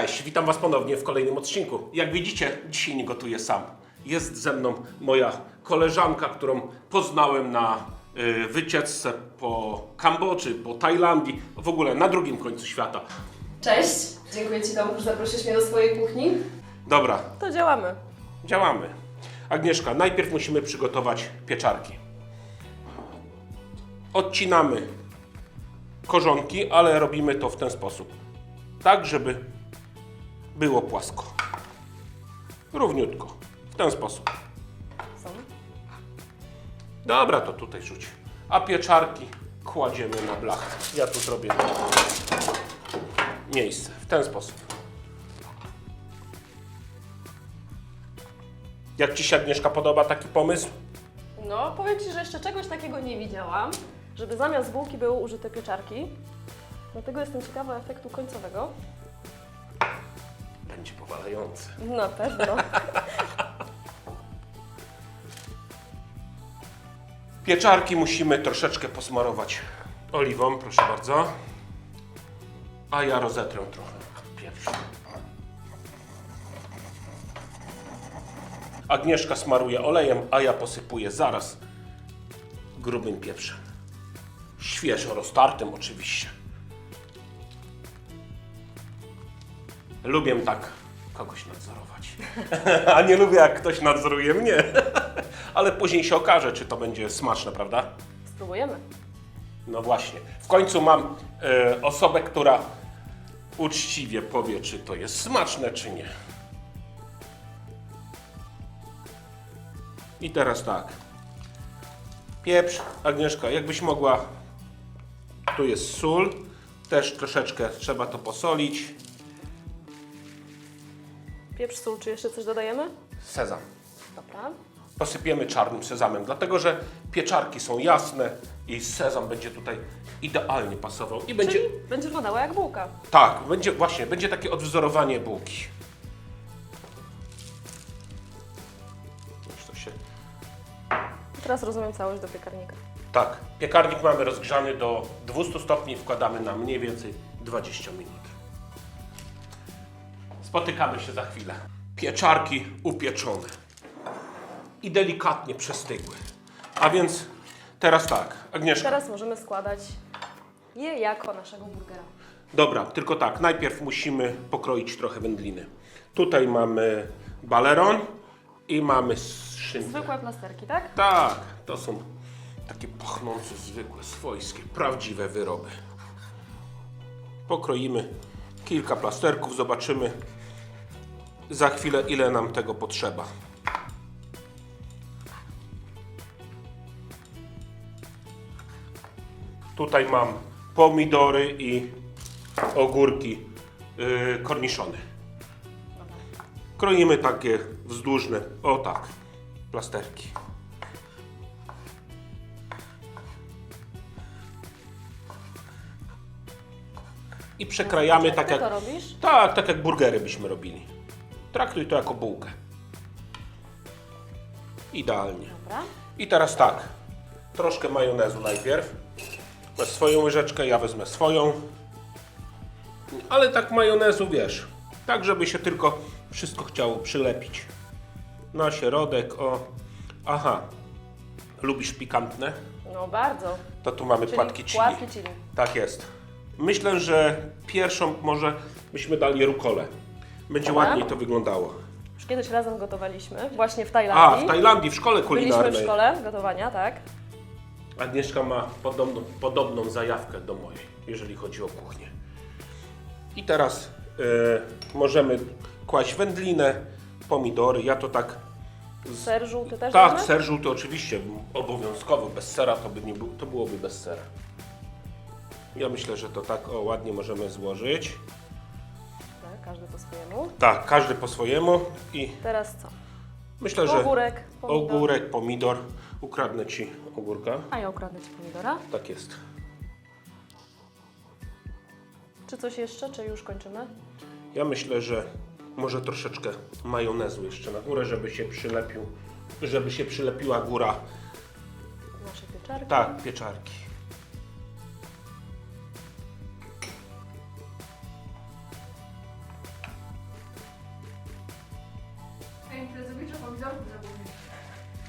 Cześć, witam Was ponownie w kolejnym odcinku. Jak widzicie, dzisiaj nie gotuję sam. Jest ze mną moja koleżanka, którą poznałem na y, wycieczce po Kambodży, po Tajlandii, w ogóle na drugim końcu świata. Cześć, dziękuję Ci Tomku, że zaprosiłeś mnie do swojej kuchni. Dobra, To działamy. działamy. Agnieszka, najpierw musimy przygotować pieczarki. Odcinamy korzonki, ale robimy to w ten sposób. Tak, żeby było płasko. Równiutko. W ten sposób. Dobra, to tutaj rzuć. A pieczarki kładziemy na blachę. Ja tu zrobię miejsce. W ten sposób. Jak Ci się Agnieszka podoba taki pomysł? No, powiem Ci, że jeszcze czegoś takiego nie widziałam, żeby zamiast bułki były użyte pieczarki. Dlatego jestem ciekawa efektu końcowego. Na pewno. Pieczarki musimy troszeczkę posmarować oliwą, proszę bardzo. A ja rozetrę trochę pieprz. Agnieszka smaruje olejem, a ja posypuję zaraz grubym pieprzem. Świeżo roztartym oczywiście. Lubię tak kogoś nadzorować. A nie lubię jak ktoś nadzoruje mnie. Ale później się okaże, czy to będzie smaczne, prawda? Spróbujemy. No właśnie. W końcu mam e, osobę, która uczciwie powie, czy to jest smaczne, czy nie. I teraz tak. Pieprz, Agnieszka, jakbyś mogła. Tu jest sól. Też troszeczkę trzeba to posolić. Pieprz, sól, czy jeszcze coś dodajemy? Sezam. Dobra. Posypiemy czarnym sezamem, dlatego że pieczarki są jasne i sezam będzie tutaj idealnie pasował. I będzie. Czyli będzie wyglądała jak bułka. Tak, będzie właśnie, będzie takie odwzorowanie bułki. Już to się... Teraz rozumiem całość do piekarnika. Tak, piekarnik mamy rozgrzany do 200 stopni, wkładamy na mniej więcej 20 minut. Spotykamy się za chwilę. Pieczarki upieczone i delikatnie przestygły. A więc teraz tak, Agnieszka. Teraz możemy składać je jako naszego burgera. Dobra, tylko tak, najpierw musimy pokroić trochę wędliny. Tutaj mamy baleron i mamy szynkę. Zwykłe plasterki, tak? Tak, to są takie pachnące, zwykłe, swojskie, prawdziwe wyroby. Pokroimy kilka plasterków, zobaczymy za chwilę ile nam tego potrzeba. Tutaj mam pomidory i ogórki yy, korniszony. Kroimy takie wzdłużne, o tak, plasterki. I przekrajamy tak jak... robisz? Tak, tak jak burgery byśmy robili. Traktuj to jako bułkę. Idealnie. Dobra. I teraz tak, troszkę majonezu najpierw. Weź swoją łyżeczkę, ja wezmę swoją. Ale tak majonezu, wiesz, tak żeby się tylko wszystko chciało przylepić. Na środek, o. Aha, lubisz pikantne? No bardzo. To tu mamy Czyli płatki chili. płatki chili. Tak jest. Myślę, że pierwszą może byśmy dali rukolę. Będzie Dobra. ładniej to wyglądało. Już kiedyś razem gotowaliśmy, właśnie w A, Tajlandii. w Tajlandii, w szkole Byliśmy kulinarnej. w szkole gotowania, tak? Agnieszka ma podobną, podobną zajawkę do mojej, jeżeli chodzi o kuchnię. I teraz e, możemy kłaść wędlinę, pomidory. Ja to tak. Ser żółty też Tak, damy? ser żółty oczywiście, obowiązkowo. Bez sera to, by nie, to byłoby bez sera. Ja myślę, że to tak o, ładnie możemy złożyć. Tak, każdy po swojemu. Tak, każdy po swojemu i Teraz co? myślę, że Ogórek, pomidor. ogórek, pomidor. Ukradnę Ci ogórka. A ja ukradnę Ci pomidora. Tak jest. Czy coś jeszcze, czy już kończymy? Ja myślę, że może troszeczkę majonezu jeszcze na górę, żeby się przylepił, żeby się przylepiła góra. Nasze pieczarki. Tak, pieczarki.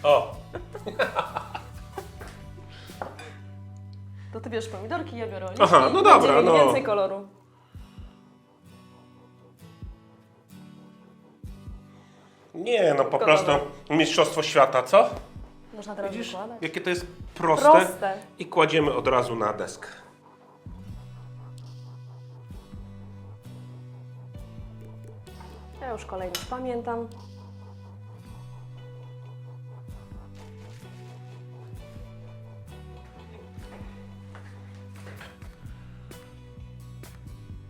O, To ty bierzesz pomidorki, ja biorę oliwki. Aha, no i dobra, będzie no. więcej koloru. nie no, po Gotowe. prostu mistrzostwo świata, co? Można teraz Widzisz, wykładać. jakie to jest proste. Proste. I kładziemy od razu na deskę. Ja już kolejność pamiętam.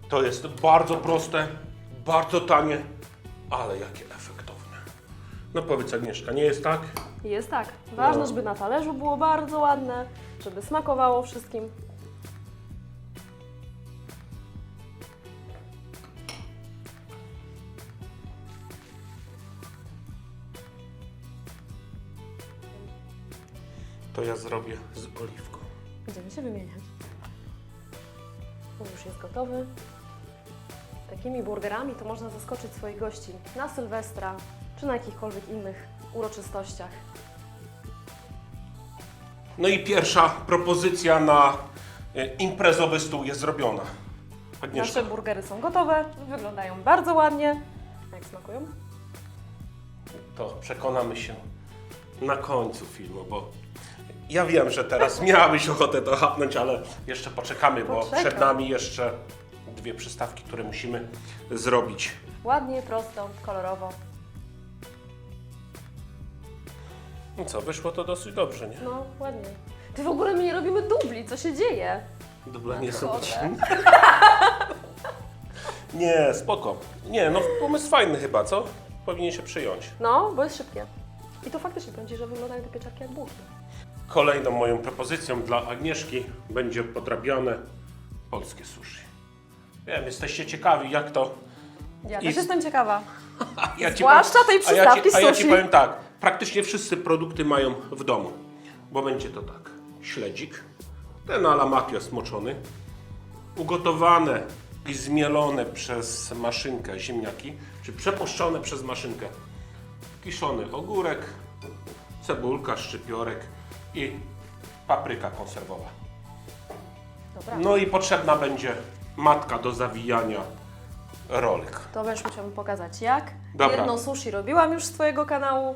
To jest bardzo proste, bardzo tanie, ale jakie efektowne. No powiedz Agnieszka, nie jest tak? Jest tak. Ważne, No. żeby na talerzu było bardzo ładne, żeby smakowało wszystkim. To ja zrobię z oliwką. Będziemy się wymieniać. On już jest gotowy. Takimi burgerami to można zaskoczyć swoich gości na Sylwestra czy na jakichkolwiek innych uroczystościach. No i pierwsza propozycja na e, imprezowy stół jest zrobiona. Agnieszka. Nasze burgery są gotowe, wyglądają bardzo ładnie. Jak smakują? To przekonamy się na końcu filmu, bo ja wiem, że teraz miałabyś ochotę to hapnąć, ale jeszcze poczekamy, bo Poczekam. przed nami jeszcze przystawki, które musimy zrobić. Ładnie, prosto, kolorowo. I co, wyszło to dosyć dobrze, nie? No, ładnie. Ty w ogóle my nie robimy dubli, co się dzieje? Dubla nie są. Nie, spoko. Nie, no pomysł fajny chyba, co? Powinien się przyjąć. No, bo jest szybkie. I to faktycznie Ci, że wyglądają te pieczarki jak bułki. Kolejną moją propozycją dla Agnieszki będzie podrabiane polskie sushi. Wiem, jesteście ciekawi, jak to Ja też jestem ciekawa. Ja ci Zwłaszcza tej a ja, ci, przystawki a ja ci sushi. powiem tak, praktycznie wszyscy produkty mają w domu, bo będzie to tak, śledzik, ten ala mafia smoczony, ugotowane i zmielone przez maszynkę ziemniaki, czy przepuszczone przez maszynkę, kiszony ogórek, cebulka, szczypiorek i papryka konserwowa. Dobra. No i potrzebna będzie matka do zawijania rolek. To będziesz musiał mi pokazać jak. Dobra. Jedno sushi robiłam już z Twojego kanału.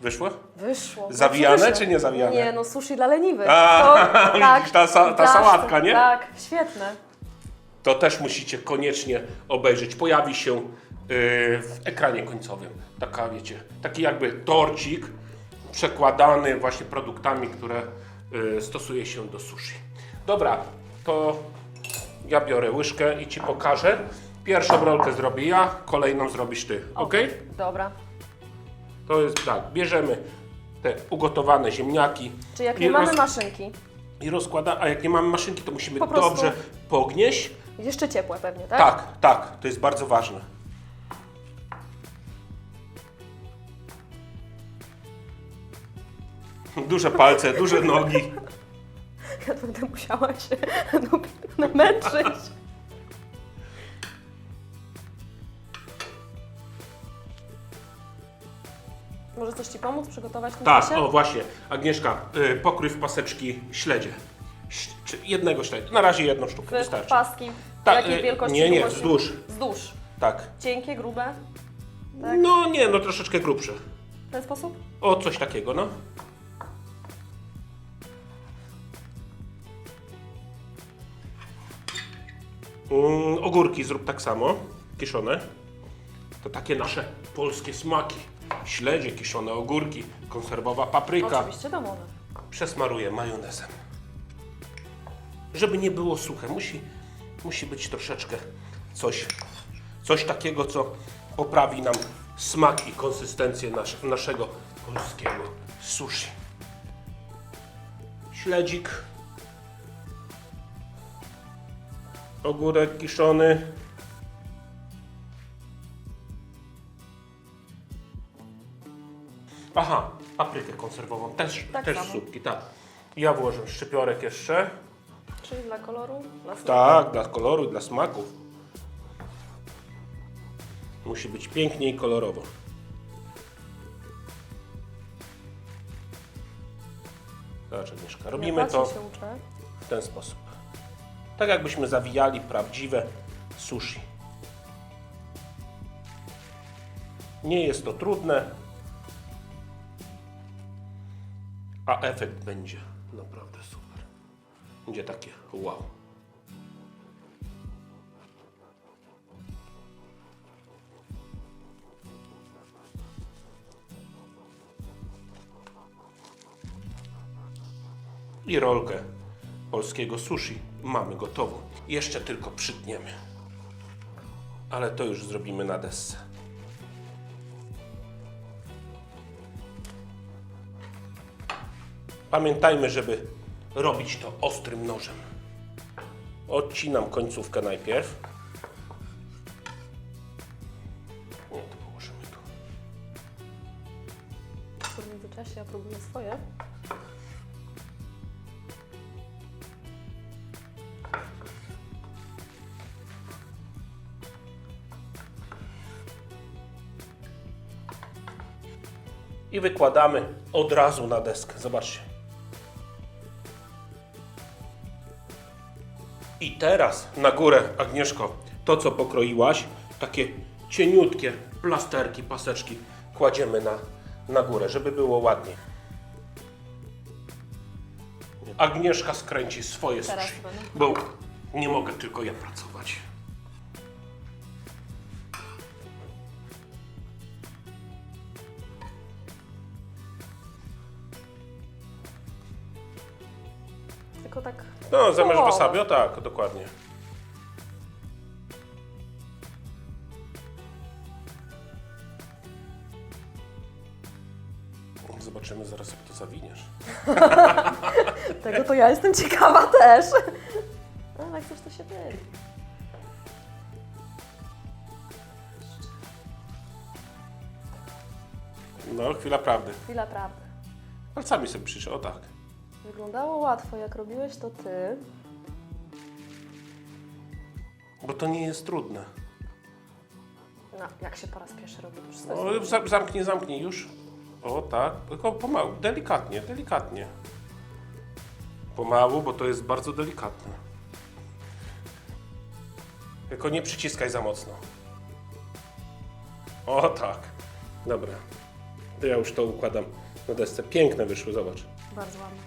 Wyszło? Wyszło. Zawijane Wyszło. czy nie zawijane? Nie, no sushi dla leniwych. A, to, tak, ta sa- ta sałatka, nie? Tak, świetne. to też musicie koniecznie obejrzeć. Pojawi się yy, w ekranie końcowym. Taka, wiecie, taki jakby torcik przekładany właśnie produktami, które yy, stosuje się do sushi. Dobra, to ja biorę łyżkę i Ci pokażę. Pierwszą rolkę zrobię ja, kolejną zrobisz Ty, ok? Dobra. To jest tak, bierzemy te ugotowane ziemniaki Czy jak i nie mamy roz- maszynki? i rozkłada, a jak nie mamy maszynki, to musimy Po prostu- dobrze pognieść. Jeszcze ciepłe pewnie, tak? Tak, tak, to jest bardzo ważne. Duże palce, duże nogi. Ja będę musiała się no, namęczyć. Może coś Ci pomóc przygotować tym Tak, o właśnie. Agnieszka, y, pokrój w paseczki śledzie. Ś- Czy jednego śledzia. Na razie jedną sztukę W wystarczy. paski. Tak, Jakiej y, wielkości? nie, nie, długości? wzdłuż. Wzdłuż. Tak. Cienkie, grube? Tak? No nie, no troszeczkę grubsze. W ten sposób? O, coś takiego, no. Mm, ogórki zrób tak samo, kiszone. To takie nasze polskie smaki. Śledzie, kiszone ogórki, konserwowa papryka. Oczywiście domowe. Przesmaruję majonezem. Żeby nie było suche, musi, musi być troszeczkę coś, coś takiego, co poprawi nam smak i konsystencję nasz, naszego polskiego sushi. Śledzik. ogórek kiszony. Aha, paprykę konserwową, też, Tak też słupki, tak. Ja włożę szczypiorek jeszcze. Czyli dla koloru? Dla smaku. Tak, dla koloru, dla smaku. Musi być pięknie i kolorowo. Zobacz, Agnieszka, robimy to się uczę. w ten sposób. Tak jakbyśmy zawijali prawdziwe sushi. Nie jest to trudne, a efekt będzie naprawdę super. Będzie takie wow. I rolkę polskiego sushi mamy gotową. Jeszcze tylko przytniemy. Ale to już zrobimy na desce. Pamiętajmy, żeby robić to ostrym nożem. Odcinam końcówkę najpierw. Nie, to położymy tu. W międzyczasie ja próbuję swoje. I wykładamy od razu na deskę. Zobaczcie. I teraz na górę, Agnieszko, to co pokroiłaś, takie cieniutkie plasterki, paseczki kładziemy na, na górę, żeby było ładnie. Agnieszka skręci swoje będę. bo nie mogę tylko ja pracować. No, zamiast o tak, dokładnie. Zobaczymy zaraz, jak to zawiniesz. Tego to ja jestem ciekawa też. Ale jak coś to się myli. No, chwila prawdy. Chwila prawdy. Palcami sobie przyszło, o tak. Wyglądało łatwo, jak robiłeś to ty. Bo to nie jest trudne. No, jak się po raz pierwszy robi, to wszystko O, jest za- zamknij, zamknij już. O tak, tylko pomału, delikatnie, delikatnie. Pomału, bo to jest bardzo delikatne. Tylko nie przyciskaj za mocno. O tak. Dobra. To ja już to układam na desce. Piękne wyszły, zobacz. bardzo ładne.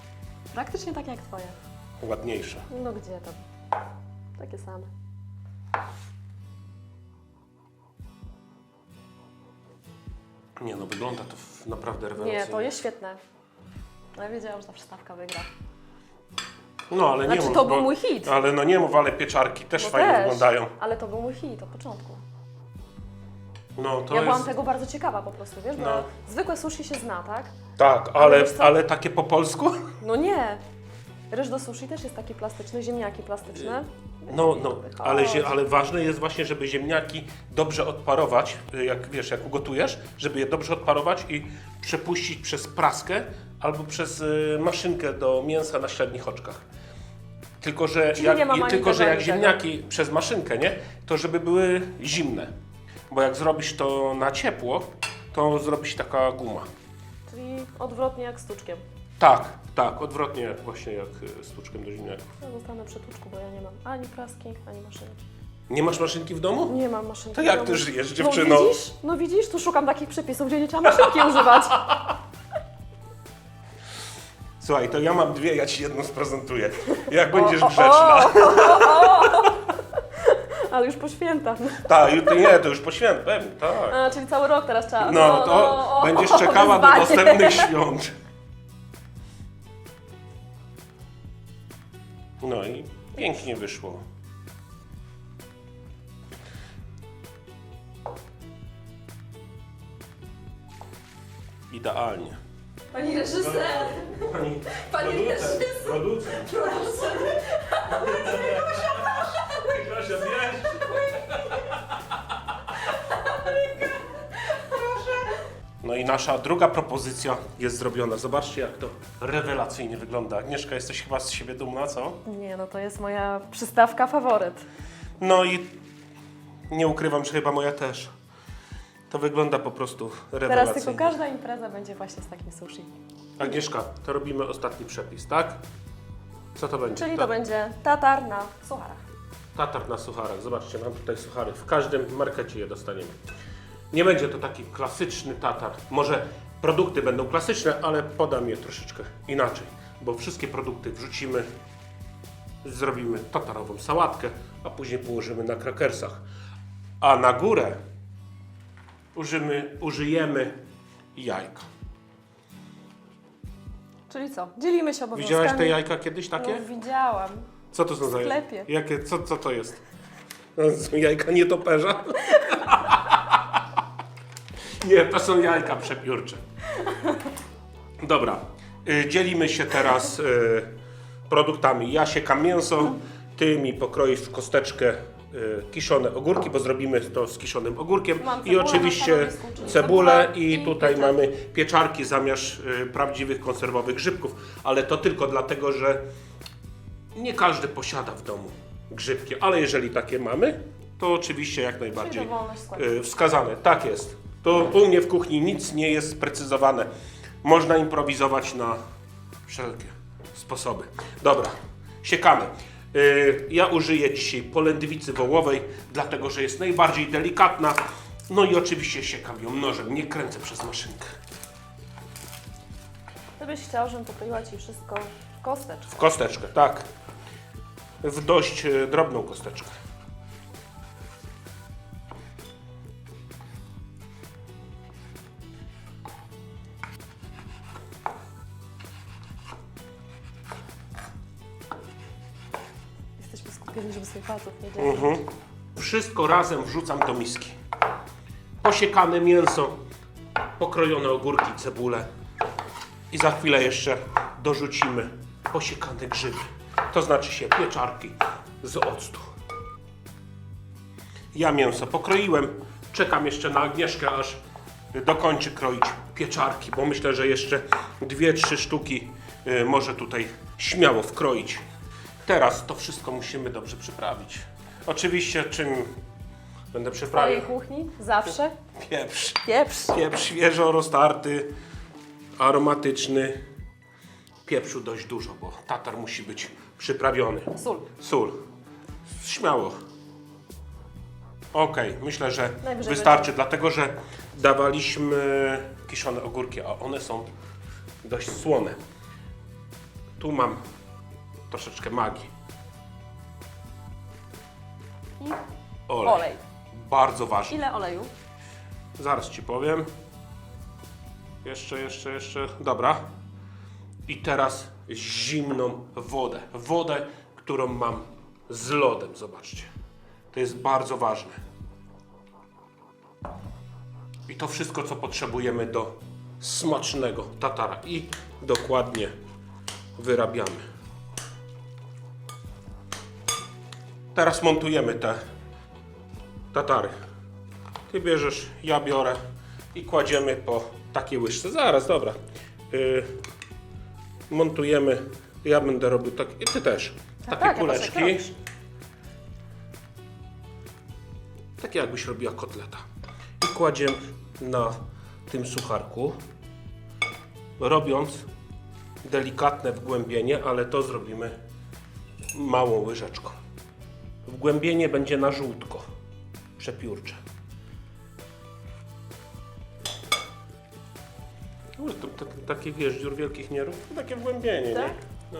Praktycznie tak jak twoje. Ładniejsze. No gdzie to? Takie same. Nie no, wygląda to w- naprawdę rewelacyjnie. Nie, to jest świetne. Ja wiedziałam, że ta przystawka wygra. No, ale nie Znaczy, mów, to bo- był mój hit. Ale no nie mów, ale pieczarki też Bo fajnie też, wyglądają. Ale to był mój hit od początku. No, to ja jest... byłam tego bardzo ciekawa po prostu, wiesz, bo No. zwykłe sushi się zna, tak? Tak, Ale ale, ale takie po polsku? No nie. Ryż do sushi też jest taki plastyczny, ziemniaki plastyczne. No, no, ale, ale ważne jest właśnie, żeby ziemniaki dobrze odparować, jak wiesz, jak ugotujesz, żeby je dobrze odparować i przepuścić przez praskę albo przez y, maszynkę do mięsa na średnich oczkach. Tylko, że Czyli jak, tylko, że jak tego. ziemniaki przez maszynkę, nie, to żeby były zimne. Bo jak zrobisz to na ciepło, to zrobi się taka guma. Czyli odwrotnie jak z tuczkiem. Tak, tak, odwrotnie właśnie jak y, z tuczkiem do ziemniaków. Ja zostanę przy tuczku, bo ja nie mam ani praski, ani maszynki. Nie masz maszynki w domu? Nie mam maszynki. To jak domu. ty żyjesz, dziewczyno? No widzisz, no widzisz, tu szukam takich przepisów, gdzie nie trzeba maszynki używać. Słuchaj, to ja mam dwie, ja ci jedną sprezentuję. Jak będziesz o, o. grzeczna. Ale już po świętach. Tak, ju- nie, to już po święt, pewnie, tak. A, czyli cały rok teraz trzeba. No, to o, będziesz czekała do wyzwanie. następnych świąt. No i pięknie wyszło. Idealnie. Pani reżyser, Pani Pani producent, reżyser. producent. Kasia, i nasza druga propozycja jest zrobiona. Zobaczcie, jak to rewelacyjnie wygląda. Agnieszka, jesteś chyba z siebie dumna, co? Nie, no to jest moja przystawka faworyt. No i nie ukrywam, że chyba moja też. To wygląda po prostu Teraz rewelacyjnie. tylko każda impreza będzie właśnie z takim sushi. Agnieszka, to robimy ostatni przepis, tak? Co to będzie? Czyli Ta- to będzie tatar na sucharach. Tatar na sucharach. Zobaczcie, mam tutaj suchary. W każdym markecie je dostaniemy. Nie będzie to taki klasyczny tatar. Może produkty będą klasyczne, ale podam je troszeczkę inaczej. Bo wszystkie produkty wrzucimy, zrobimy tatarową sałatkę, a później położymy na krakersach. A na górę użymy, użyjemy jajka. Czyli co? Dzielimy się obowiązkami. Widziałaś te jajka kiedyś takie? No, widziałam. Co to są za jajka? sklepie. Jakie, co, co to jest? Jajka nietoperza? Nie, to są jajka przepiórcze. Dobra, y, dzielimy się teraz y, produktami. Ja siekam mięso, ty mi pokroisz w kosteczkę y, kiszone ogórki, bo zrobimy to z kiszonym ogórkiem. Mam I cebulę na oczywiście stanowisku, czyli cebulę cebula i i tutaj pieczarki. mamy pieczarki zamiast y, prawdziwych konserwowych grzybków, ale to tylko dlatego, że nie każdy posiada w domu grzybki, ale jeżeli takie mamy, to oczywiście jak najbardziej dowolność y, wskazane. Tak jest. To u mnie w kuchni nic nie jest sprecyzowane. Można improwizować na wszelkie sposoby. Dobra, siekamy. Y, Ja użyję dzisiaj polędwicy wołowej, dlatego że jest najbardziej delikatna. No i oczywiście siekam ją nożem, nie kręcę przez maszynkę. Gdybyś chciał, żebym pokroiła Ci wszystko w kosteczkę. W kosteczkę, tak. W dość e, drobną kosteczkę. Żeby sobie palców nie. Mhm. Wszystko razem wrzucam do miski. Posiekane mięso, pokrojone ogórki, cebulę i za chwilę jeszcze dorzucimy posiekane grzyby. To znaczy się pieczarki z octu. Ja mięso pokroiłem. Czekam jeszcze na Agnieszkę, aż dokończy kroić pieczarki, bo myślę, że jeszcze dwie, trzy sztuki y, może tutaj śmiało wkroić. Teraz to wszystko musimy dobrze przyprawić. Oczywiście czym będę W przyprawiał? Twojej kuchni zawsze Pieprz. pieprz. Pieprz świeżo roztarty, aromatyczny. Pieprzu dość dużo, bo tatar musi być przyprawiony. Sól. Sól. Śmiało. Ok, myślę, że Najwyżej wystarczy, dlatego że dawaliśmy kiszone ogórki, a one są dość słone. Tu mam troszeczkę magii. I Olej. olej. Bardzo ważny. Ile oleju? Zaraz ci powiem. Jeszcze, jeszcze, jeszcze. Dobra. I teraz zimną wodę. Wodę, którą mam z lodem. Zobaczcie. To jest bardzo ważne. I to wszystko, co potrzebujemy do smacznego tatara. I dokładnie wyrabiamy. Teraz montujemy te tatary. Ty bierzesz, ja biorę i kładziemy po takiej łyżce. Zaraz, dobra. Yy, montujemy. Ja będę robił tak. I ty też. Takie tak, kuleczki. patrzę, jak robisz. takie jakbyś robiła kotleta. I kładziemy na tym sucharku. Robiąc delikatne wgłębienie, ale to zrobimy małą łyżeczką. Wgłębienie będzie na żółtko. Przepiórcze. No, to, to, takie wiesz, dziur wielkich nie rób, to takie wgłębienie, Tak? nie? No.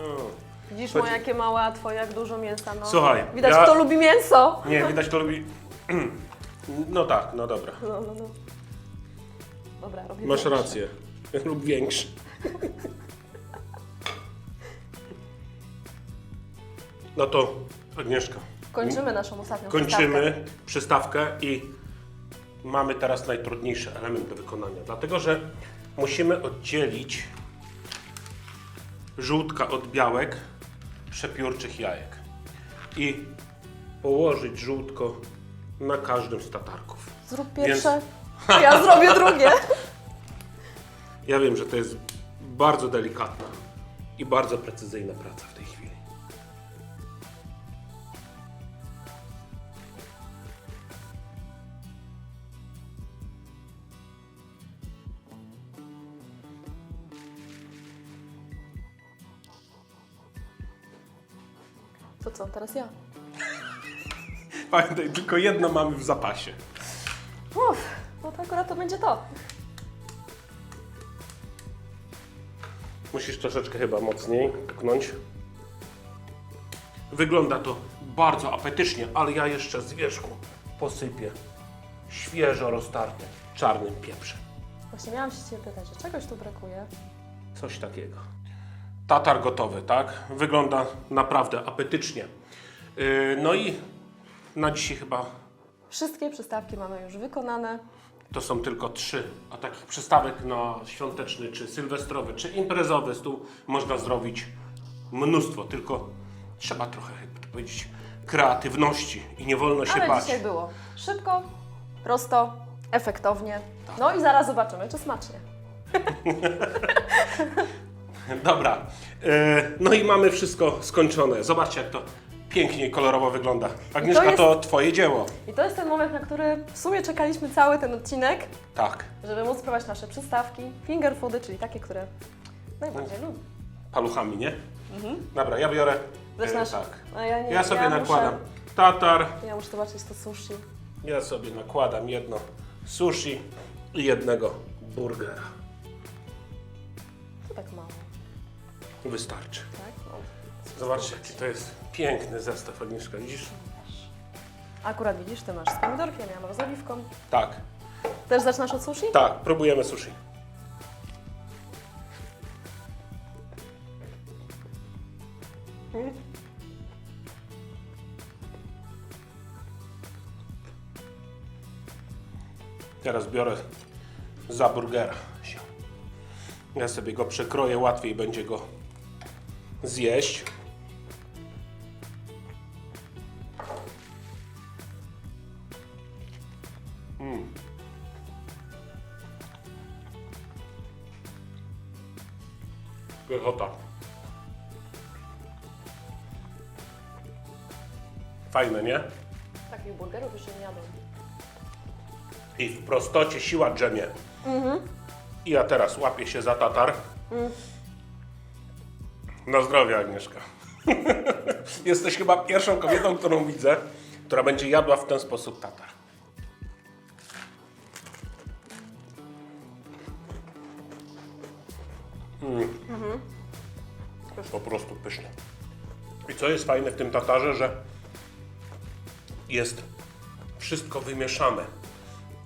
Widzisz Chodzi- moje jakie małe, a twoje jak dużo mięsa. No. Słuchaj, Widać, ja- kto lubi mięso. Nie, widać to lubi. No tak, no dobra. No, no, no. Dobra, robię Masz większe. rację. Lub większy. No to Agnieszka. Kończymy naszą ostatnią przystawkę. Kończymy przystawkę i mamy teraz najtrudniejszy element do wykonania. Dlatego, że musimy oddzielić żółtka od białek przepiórczych jajek. I położyć żółtko na każdym z tatarków. Zrób pierwsze, a ja zrobię drugie. Ja wiem, że to jest bardzo delikatna i bardzo precyzyjna praca w tej chwili. Co, teraz ja? Pamiętaj, tylko jedno mamy w zapasie. Uff, no to akurat to będzie to. Musisz troszeczkę chyba mocniej puknąć. Wygląda to bardzo apetycznie, ale ja jeszcze z wierzchu posypię świeżo roztarty czarnym pieprzem. Właśnie miałam się Ciebie pytać, że czegoś tu brakuje. Coś takiego. Tatar gotowy, tak? Wygląda naprawdę apetycznie. Yy, no i na dzisiaj chyba Wszystkie przystawki mamy już wykonane. to są tylko trzy, a takich przystawek na świąteczny, czy sylwestrowy, czy imprezowy stół można zrobić mnóstwo, tylko trzeba trochę, jakby to powiedzieć, kreatywności i nie wolno się Ale bać. dzisiaj było szybko, prosto, efektownie. No i zaraz zobaczymy, czy smacznie. Dobra, yy, no i mamy wszystko skończone. Zobaczcie, jak to pięknie i kolorowo wygląda. Agnieszka, jest- to twoje dzieło. I to jest ten moment, na który w sumie czekaliśmy cały ten odcinek, Tak. żeby móc spróbować nasze przystawki, finger foody, czyli takie, które najbardziej lubię. paluchami, nie? Dobra, ja biorę. Zaczynasz? e, tak. Ja nie, Ja sobie ja nakładam Muszę, tatar, ja muszę zobaczyć to sushi. ja sobie nakładam jedno sushi i jednego burgera. Wystarczy. tak? Zobaczcie, jaki to jest piękny zestaw, Agnieszka, widzisz? Akurat widzisz, ty masz z pomidorkiem, ja mam z oliwką. Tak, Też zaczynasz od sushi? tak, próbujemy sushi. Teraz biorę za burgera się. Ja sobie go przekroję, łatwiej będzie go zjeść. Pychota. Fajne, nie? Takich burgerów jeszcze nie jadłam. I w prostocie siła drzemie. I ja teraz łapię się za tatar. Na zdrowie, Agnieszka. Jesteś chyba pierwszą kobietą, którą widzę, która będzie jadła w ten sposób tatar. Mm. Po prostu pyszne. I co jest fajne w tym tatarze, że jest wszystko wymieszane.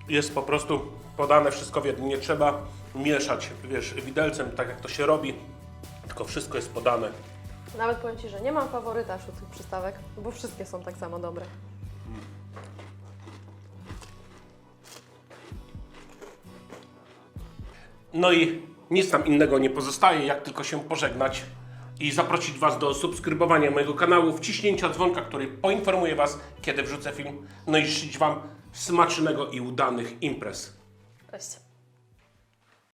Jest po prostu podane wszystko w jednym. Nie trzeba mieszać, wiesz, widelcem, tak jak to się robi, tylko wszystko jest podane. Nawet powiem Ci, że nie mam faworyta wśród tych przystawek, bo wszystkie są tak samo dobre. No i nic nam innego nie pozostaje, jak tylko się pożegnać i zaprosić Was do subskrybowania mojego kanału, wciśnięcia dzwonka, który poinformuje Was, kiedy wrzucę film, no i życzyć Wam smacznego i udanych imprez. Cześć.